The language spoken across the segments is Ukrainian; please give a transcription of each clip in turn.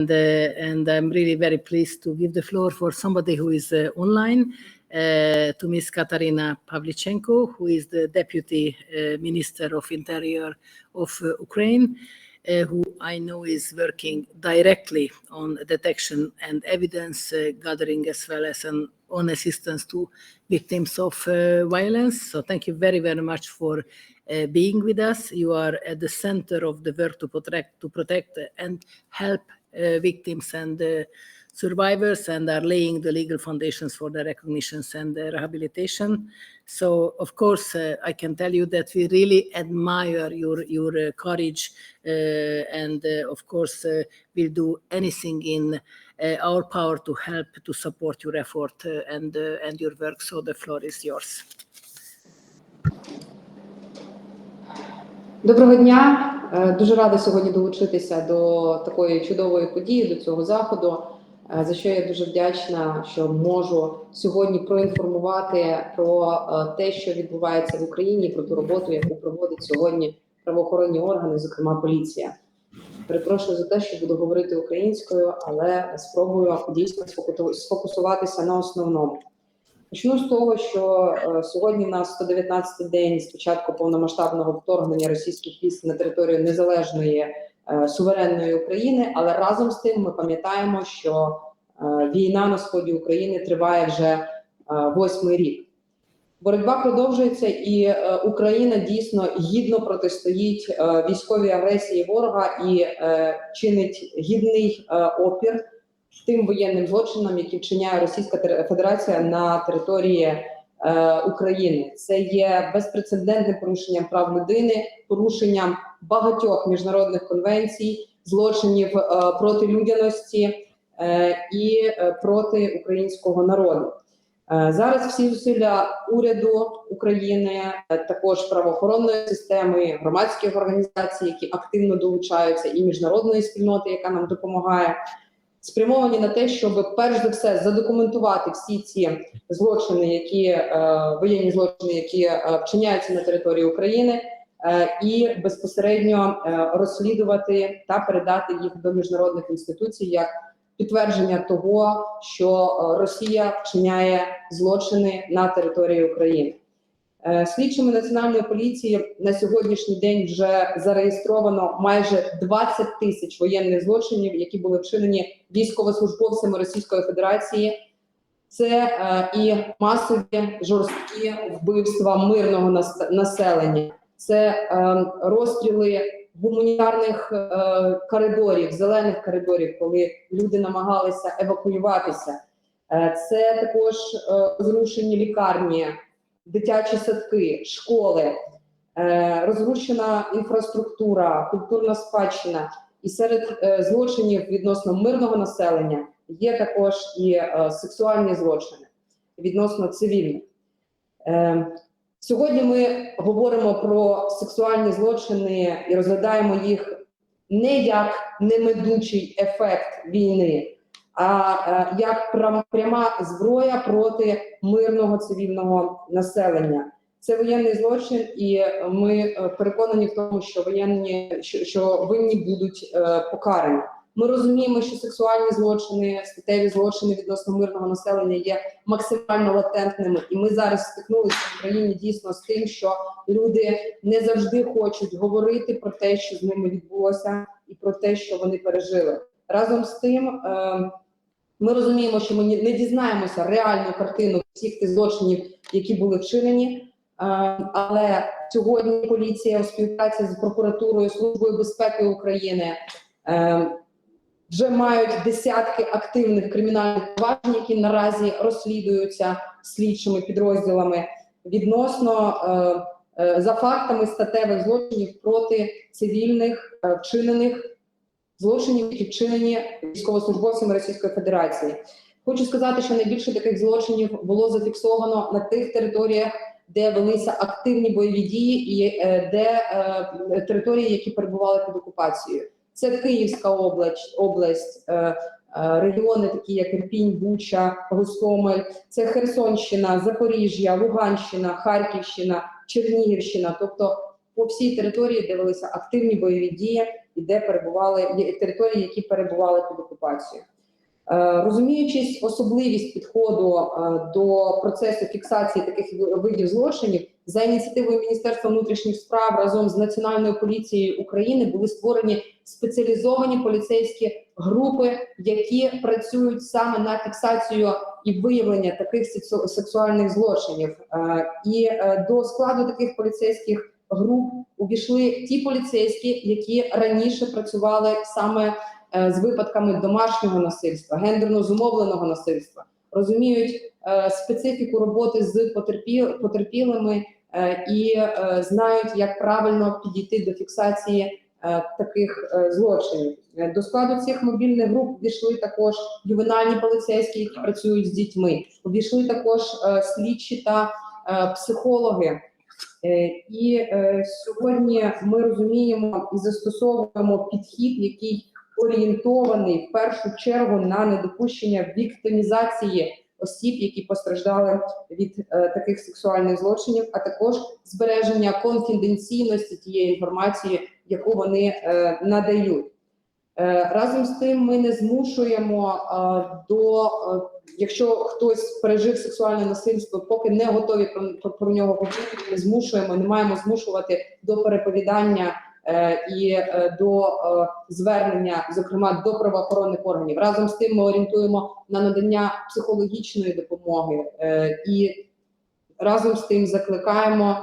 And, uh, and I'm really very pleased to give the floor for somebody who is uh, online uh, to Ms. Katarina Pavlichenko, who is the Deputy Minister of Interior of Ukraine, uh, who I know is working directly on detection and evidence uh, gathering as well as an, on assistance to victims of uh, violence. So thank you very, very much for being with us. You are at the center of the work to protect, to protect and help victims and uh, survivors and are laying the legal foundations for the recognitions and the rehabilitation. So, of course, uh, I can tell you that we really admire your your uh, courage, uh, and uh, of course, uh, we'll do anything in uh, our power to help to support your effort uh, and uh, and your work. So, the floor is yours. Доброго дня. Е, Дуже рада сьогодні долучитися до такої чудової події, до цього заходу. е, За що я дуже вдячна, що можу сьогодні проінформувати про е, те, що відбувається в Україні, про ту роботу, яку проводять сьогодні правоохоронні органи, зокрема поліція. Перепрошую за те, що буду говорити українською, але спробую дійсно сфокусуватися на основному. Почну з того, що е, сьогодні в нас 119-й день з початку повномасштабного вторгнення російських військ на територію незалежної е, суверенної України. Але разом з тим ми пам'ятаємо, що е, війна на сході України триває вже восьмий рік. Боротьба продовжується, і Україна дійсно гідно протистоїть військовій агресії ворога і чинить гідний опір тим воєнним злочинам, які вчиняє Російська Федерація на території е, України. Це є безпрецедентним порушенням прав людини, порушенням багатьох міжнародних конвенцій, злочинів е, проти людяності е, і е, проти українського народу. Е, Зараз всі зусилля уряду України, е, також правоохоронної системи, громадських організацій, які активно долучаються, і міжнародної спільноти, яка нам допомагає, спрямовані на те, щоб перш за все задокументувати всі ці злочини, які е, воєнні злочини, які е, вчиняються на території України, е, і безпосередньо е, розслідувати та передати їх до міжнародних інституцій як підтвердження того, що е, Росія вчиняє злочини на території України. Е, Слідчими національної поліції на сьогоднішній день вже зареєстровано майже 20 тисяч воєнних злочинів, які були вчинені військовослужбовцями Російської Федерації. Це е, і масові жорсткі вбивства мирного нас- населення, це е, розстріли гуманітарних коридорів, зелених коридорів, коли люди намагалися евакуюватися. Це також розрушені лікарні, дитячі садки, школи, е, розрушена інфраструктура, культурна спадщина. І серед е, злочинів відносно мирного населення є також і е, сексуальні злочини відносно цивільних. Сьогодні ми говоримо про сексуальні злочини і розглядаємо їх не як немедучий ефект війни, а е, як прям- пряма зброя проти мирного цивільного населення. Це воєнний злочин, і ми е, переконані в тому, що воєнні що, що винні будуть е, покарані. Ми розуміємо, що сексуальні злочини, статеві злочини відносно мирного населення є максимально латентними, і ми зараз стикнулися в країні дійсно з тим, що люди не завжди хочуть говорити про те, що з ними відбулося, і про те, що вони пережили. Разом з тим, е, ми розуміємо, що ми не дізнаємося реальну картину всіх тих злочинів, які були вчинені. Е, Але сьогодні поліція у співпраці з прокуратурою Службою безпеки України е, вже мають десятки активних кримінальних проваджень, які наразі розслідуються слідчими підрозділами відносно за фактами статевих злочинів проти цивільних вчинених злочинів, які вчинені військовослужбовцями Російської Федерації. Хочу сказати, що найбільше таких злочинів було зафіксовано на тих територіях, де велися активні бойові дії, і е, де е, території, які перебували під окупацією. Це Київська область, область е, е, регіони, такі як Ірпінь, Буча, Гостомель, це Херсонщина, Запоріжжя, Луганщина, Харківщина, Чернігівщина, тобто по всій території, де велися активні бойові дії, і де перебували території, які перебували під окупацією. Е, Розуміючись особливість підходу е, до процесу фіксації таких видів злочинів, за ініціативою Міністерства внутрішніх справ разом з Національною поліцією України були створені спеціалізовані поліцейські групи, які працюють саме на фіксацію і виявлення таких сексуальних злочинів. Е, І до складу таких поліцейських груп увійшли ті поліцейські, які раніше працювали саме е, з випадками домашнього насильства, гендерно зумовленого насильства, розуміють е, специфіку роботи з потерпілими е, і знають, як правильно підійти до фіксації таких злочинів. До складу цих мобільних груп війшли також ювенальні поліцейські, які працюють з дітьми. Увійшли також слідчі та психологи. Е, І е, сьогодні ми розуміємо і застосовуємо підхід, який орієнтований в першу чергу на недопущення віктимізації осіб, які постраждали від е, таких сексуальних злочинів, а також збереження конфіденційності тієї інформації, яку вони надають. Е, Разом з тим, ми не змушуємо е, до, е, якщо хтось пережив сексуальне насильство, поки не готові про, про, нього говорити, не змушуємо, не маємо змушувати до переповідання і до звернення, зокрема до правоохоронних органів. Разом з тим, ми орієнтуємо на надання психологічної допомоги і разом з тим закликаємо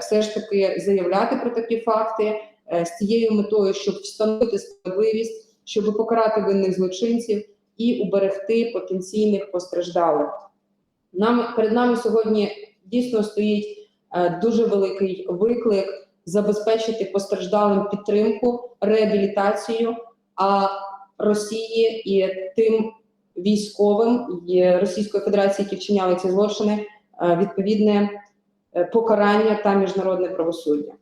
все ж таки заявляти про такі факти з тією метою, щоб встановити справедливість, щоб покарати винних злочинців і уберегти потенційних постраждалих. Нам перед нами сьогодні дійсно стоїть е, дуже великий виклик забезпечити постраждалим підтримку, реабілітацію, а Росії і тим військовим і Російської Федерації, які вчиняли ці злочини, е, відповідне е, покарання та міжнародне правосуддя.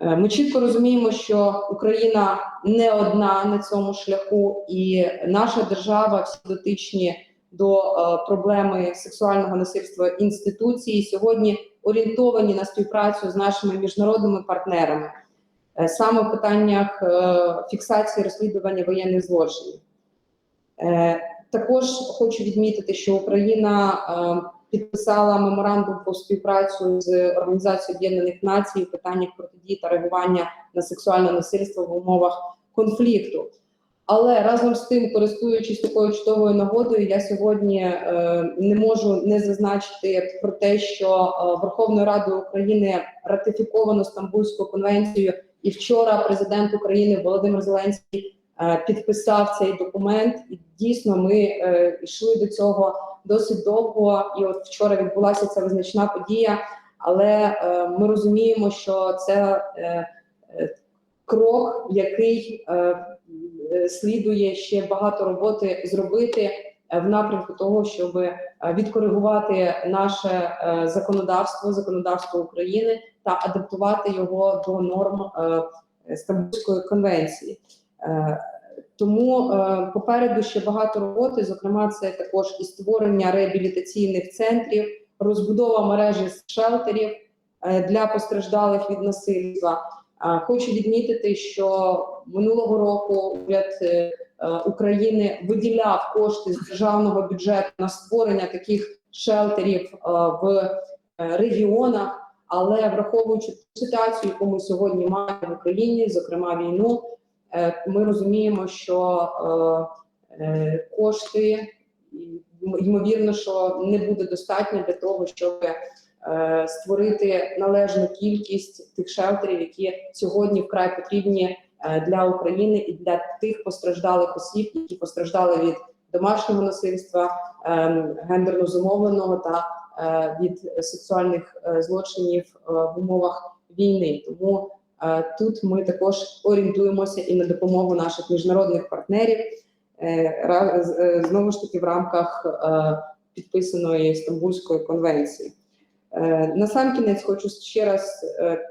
Е, Ми чітко розуміємо, що Україна не одна на цьому шляху, і наша держава, всі дотичні до е, проблеми сексуального насильства інституції, сьогодні орієнтовані на співпрацю з нашими міжнародними партнерами, е, саме в питаннях фіксації розслідування воєнних злочинів. Також хочу відмітити, що Україна підписала меморандум про співпрацю з Організацією Об'єднаних Націй у питаннях протидії та реагування на сексуальне насильство в умовах конфлікту. Але разом з тим, користуючись такою чудовою нагодою, я сьогодні е, не можу не зазначити про те, що е, Верховною Радою України ратифіковано Стамбульську конвенцію, і вчора президент України Володимир Зеленський е, підписав цей документ. І дійсно ми е, йшли до цього досить довго. І от вчора відбулася ця визначна подія. Але е, ми розуміємо, що це е, е, крок, який слідує ще багато роботи зробити в напрямку того, щоб відкоригувати наше законодавство, законодавство України та адаптувати його до норм Стамбульської конвенції. Е, Тому е, попереду ще багато роботи. Зокрема, це також і створення реабілітаційних центрів, розбудова мережі шелтерів е, для постраждалих від насильства. А, Хочу відмітити, що минулого року уряд е, е, України виділяв кошти з державного бюджету на створення таких шелтерів е, в е, регіонах. Але враховуючи ту ситуацію, яку ми сьогодні маємо в Україні, зокрема війну, е, ми розуміємо, що е, е, кошти ймовірно, що не буде достатньо для того, щоб е, створити належну кількість тих шелтерів, які сьогодні вкрай потрібні е, для України і для тих постраждалих осіб, які постраждали від домашнього насильства, е, гендерно зумовленого та е, від сексуальних е, злочинів е, в умовах війни. Тому е, тут ми також орієнтуємося і на допомогу наших міжнародних партнерів. е, е, Знову ж таки, в рамках е, підписаної Стамбульської конвенції. Е, Насамкінець хочу ще раз е,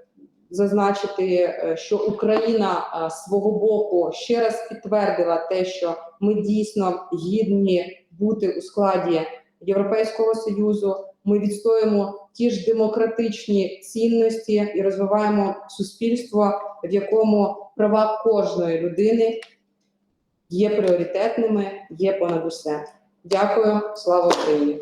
зазначити, е, що Україна е, свого боку ще раз підтвердила те, що ми дійсно гідні бути у складі Європейського союзу, Ми відстоюємо ті ж демократичні цінності і розвиваємо суспільство, в якому права кожної людини є пріоритетними, є понад усе. Дякую, слава Україні!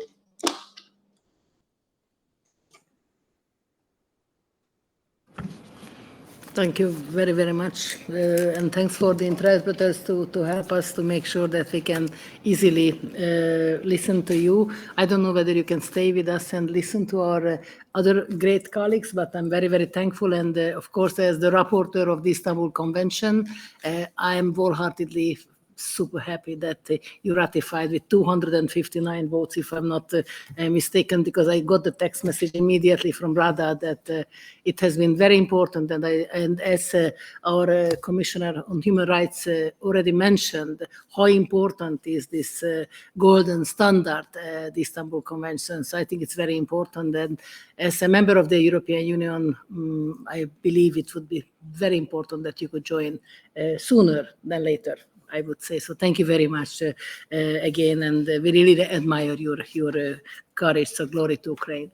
Thank you very, very much. Uh, and thanks for the interpreters to, to help us to make sure that we can easily uh, listen to you. I don't know whether you can stay with us and listen to our uh, other great colleagues, but I'm very, very thankful. And uh, of course, as the rapporteur of the Istanbul Convention, uh, I am wholeheartedly super happy that uh, you ratified with 259 votes, if I'm not uh, uh, mistaken, because I got the text message immediately from Rada that uh, it has been very important. And, I, and as uh, our uh, Commissioner on Human Rights already mentioned, how important is this golden standard, the Istanbul Convention. So I think it's very important. And as a member of the European Union, mm, I believe it would be very important that you could join sooner than later. I would say so. Thank you very much uh, uh, again, and uh, we really admire your your courage. So glory to Ukraine.